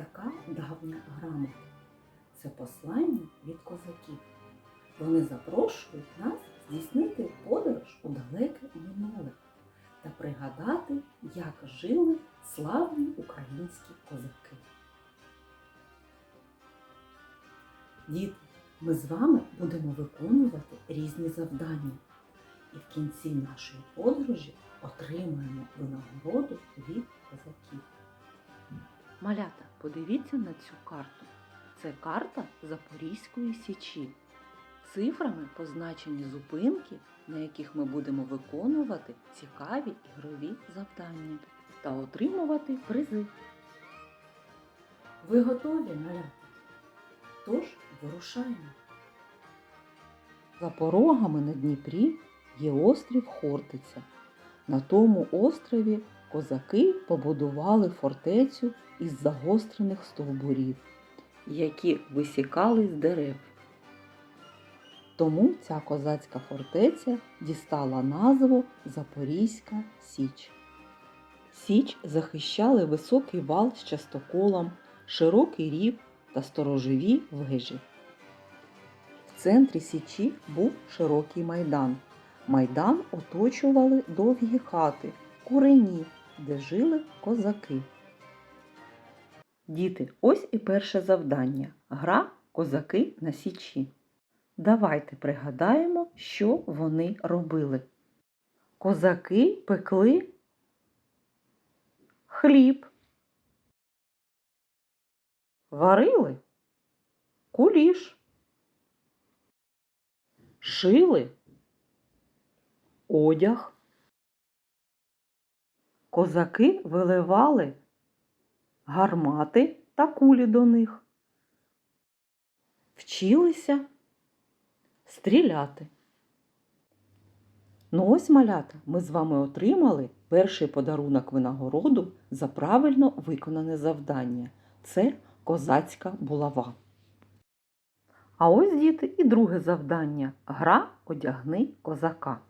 така давня грамота. Це послання від козаків. Вони запрошують нас здійснити подорож у далеке минуле та пригадати, як жили славні українські козаки. Діти, ми з вами будемо виконувати різні завдання і в кінці нашої подорожі отримаємо винагороду від козаків. Малята, подивіться на цю карту. Це карта Запорізької січі. Цифрами позначені зупинки, на яких ми будемо виконувати цікаві ігрові завдання та отримувати призи. Ви готові, малята? Тож вирушаємо. За порогами на Дніпрі є острів Хортиця. На тому острові козаки побудували фортецю із загострених стовбурів, які висікали з дерев. Тому ця козацька фортеця дістала назву Запорізька Січ. Січ захищали високий вал з частоколом, широкий рів та сторожові вежі. В центрі Січі був широкий майдан. Майдан оточували довгі хати, курені, де жили козаки. Діти, ось і перше завдання. Гра козаки на січі. Давайте пригадаємо, що вони робили. Козаки пекли хліб. Варили куліш. Шили одяг. Козаки виливали гармати та кулі до них. Вчилися стріляти. Ну ось малята, ми з вами отримали перший подарунок винагороду за правильно виконане завдання. Це козацька булава. А ось діти і друге завдання гра одягни козака.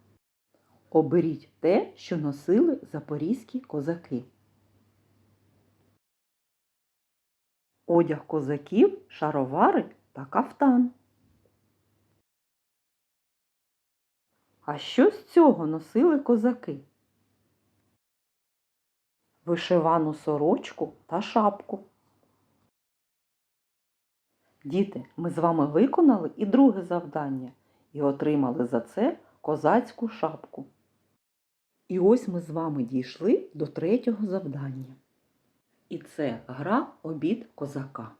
Оберіть те, що носили запорізькі козаки. Одяг козаків, шаровари та кафтан. А що з цього носили козаки? Вишивану сорочку та шапку. Діти, ми з вами виконали і друге завдання і отримали за це козацьку шапку. І ось ми з вами дійшли до третього завдання. І це гра обід козака.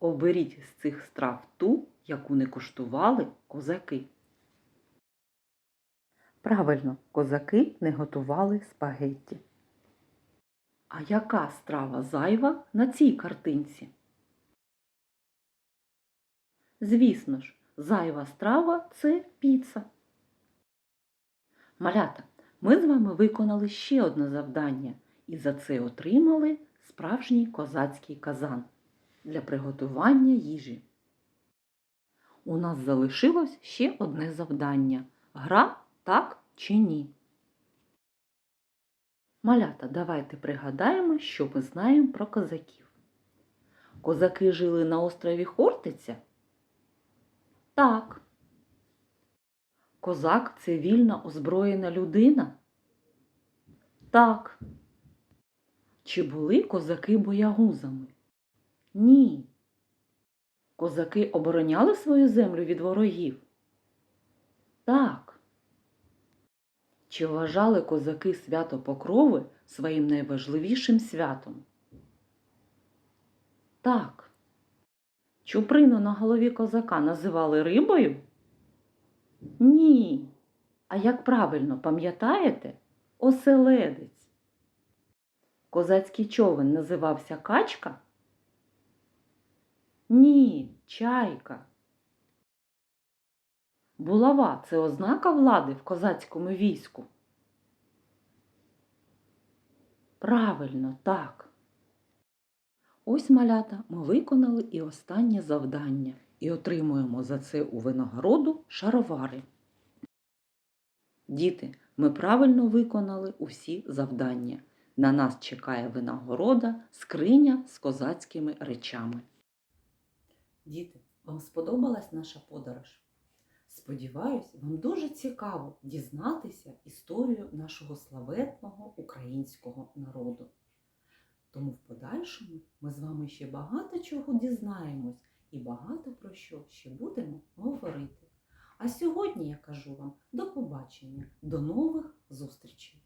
Оберіть з цих страв ту, яку не куштували козаки. Правильно, козаки не готували спагетті. А яка страва зайва на цій картинці? Звісно ж, зайва страва це піца. Малята, ми з вами виконали ще одне завдання і за це отримали справжній козацький казан для приготування їжі. У нас залишилось ще одне завдання гра так чи ні. Малята, давайте пригадаємо, що ми знаємо про козаків. Козаки жили на острові Хортиця? Так. Козак це вільна озброєна людина? Так. Чи були козаки боягузами? Ні. Козаки обороняли свою землю від ворогів? Так. Чи вважали козаки свято Покрови своїм найважливішим святом? Так. Чуприну на голові козака називали рибою? Ні. А як правильно пам'ятаєте? Оселедець. Козацький човен називався качка? Ні, чайка. Булава це ознака влади в козацькому війську. Правильно, так. Ось малята ми виконали і останнє завдання і отримуємо за це у винагороду шаровари. Діти, ми правильно виконали усі завдання. На нас чекає винагорода, скриня з козацькими речами. Діти, вам сподобалась наша подорож? Сподіваюсь, вам дуже цікаво дізнатися історію нашого славетного українського народу. Тому в подальшому ми з вами ще багато чого дізнаємось і багато що ще будемо говорити. А сьогодні я кажу вам до побачення, до нових зустрічей!